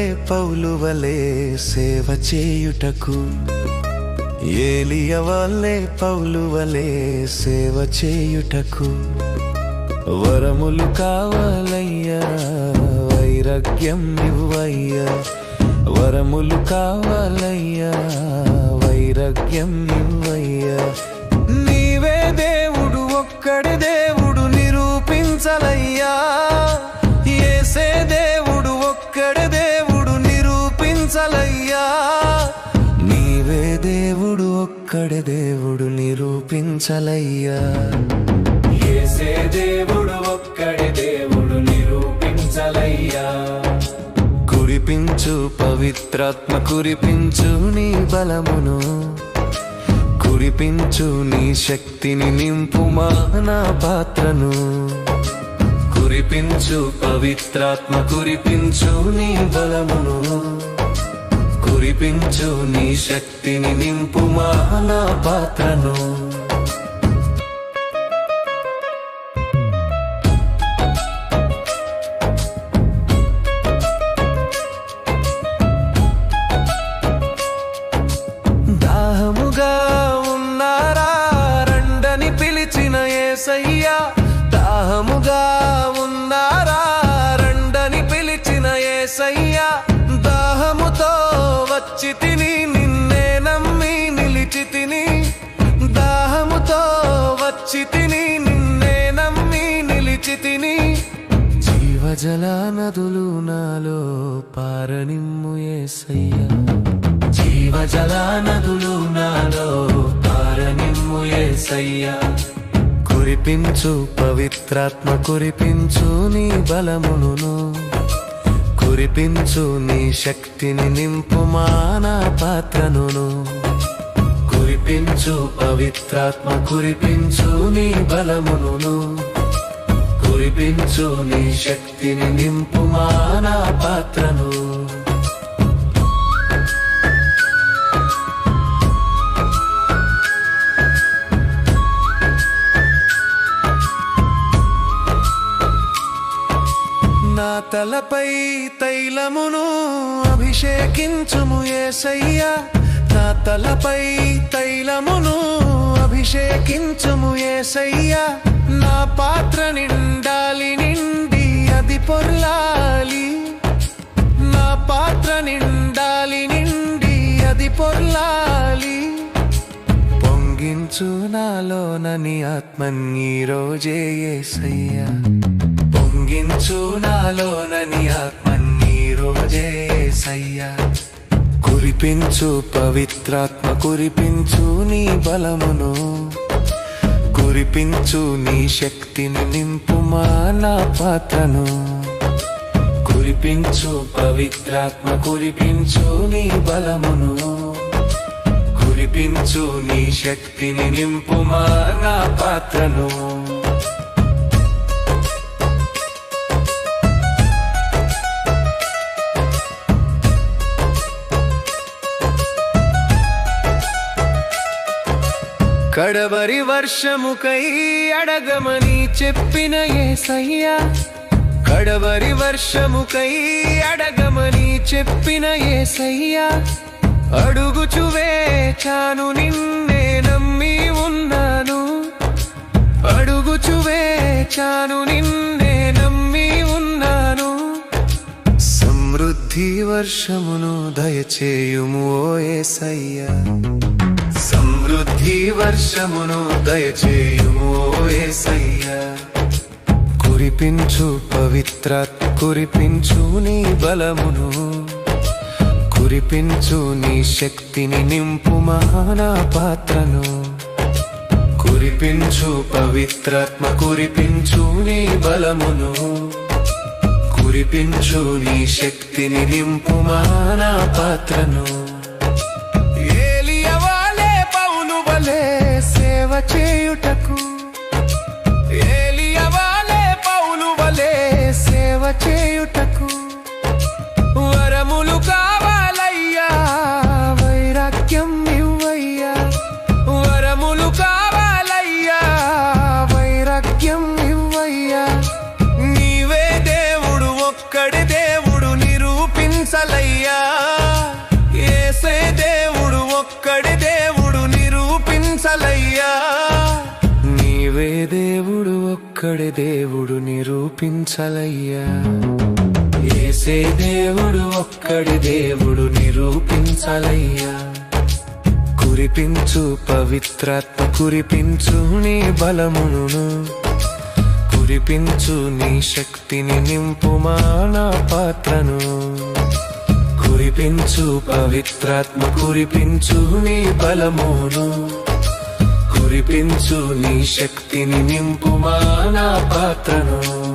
వల్లే పౌలు వలె సేవ చేయుటకు. ఏలియ వల్లే పౌలు వలె సేవ చేయుటకు. వరములు కావాలయ్యా వైరాగ్యం ఇవ్వయ్యా. వరములు కావాలయ్యా వైరాగ్యం ఇవ్వయ్యా. నీవే దేవుడు ఒక్కడి దేవుడు నిరూపించలయ్యా. ఒక్కడి దేవుడు నిరూపించలయ్యా. ఏసే దేవుడు ఒక్కడే దేవుడు నిరూపించలయ్యా. కురిపించు పవిత్రాత్మ కురిపించు నీ బలమును. కురిపించు నీ శక్తిని నింపుమా నా పాత్రను. కురిపించు పవిత్రాత్మ కురిపించు నీ బలమును. కురిపించు నీ శక్తిని నింపు నా పాత్రను. దాహముగా ఉన్నారా? రండని పిలిచిన ఏసయ్యా దాహముగా ఉన్నారా దాహముతో వచ్చి తిని నిన్నే నమ్మి నిలిచి తిని. జీవజల నదులు నాలో పారనిమ్ము ఏసయ్యా. జీవజల నదులు నాలో పారనిమ్ము ఏసయ్యా. కురిపించు పవిత్రాత్మ కురిపించు నీ బలమును. కురిపించు నీ శక్తిని నింపుమా నా పాత్రను. కురిపించు పవిత్రాత్మ కురిపించు నీ బలమును కురిపించు నీ శక్తిని నింపు మానా పాత్రను. నా తలపై తైలమును అభిషేకించుము ఏసయ్యా. నా తలపై తైలమును అభిషేకించుము ఏసయ్యా. నా పాత్ర నిండాలి నిండి అది పొర్లాలి. నా పాత్ర నిండాలి నిండి అది పొర్లాలి. పొంగించు నాలోనని ఆత్మని రోజే ఏసయ్యా. పొంగించు నాలోనని ఆత్మని రోజే ఏసయ్యా. కురిపించు పవిత్రాత్మ కురిపించు నీ బలమును. కురిపించు నీ శక్తిని నింపుమా నా పాత్రను. కురిపించు పవిత్రాత్మ కురిపించు నీ బలమును. కురిపించు నీ శక్తిని నింపుమా నా పాత్రను. కడవరి వర్షముకై అడగమని చెప్పిన ఏసయ్యా. కడవరి వర్షముకై అడగమని చెప్పిన ఏసయ్యా. అడుగుచు వేచాను నిన్నే నమ్మి ఉన్నాను. అడుగుచు వేచాను నిన్నే నమ్మి ఉన్నాను. సమృద్ధి వర్షమును దయచేయుము ఓ ఏసయ్యా. ఈ వర్షమును దయచేయుము ఏసయ్యా. కురిపించు పవిత్ర కురిపించు నీ బలమును. కురిపించు నీ శక్తిని నింపు మహానా పాత్రను. కురిపించు పవిత్రాత్మ కురిపించు నీ బలమును. కురిపించు నీ శక్తిని నింపు మహానా పాత్రను. ఒక్కడే దేవుడు నిరూపించలయ్యా. ఏసే దేవుడు ఒక్కడి దేవుడు నిరూపించలయ్యా. కురిపించు పవిత్రాత్మ కురిపించు నీ బలమును. కురిపించు నీ శక్తిని నింపు మానా పాత్రను. కురిపించు పవిత్రాత్మ కురిపించు నీ బలమును. కురిపించు నీ శక్తిని నింపుమా నా పాత్రను.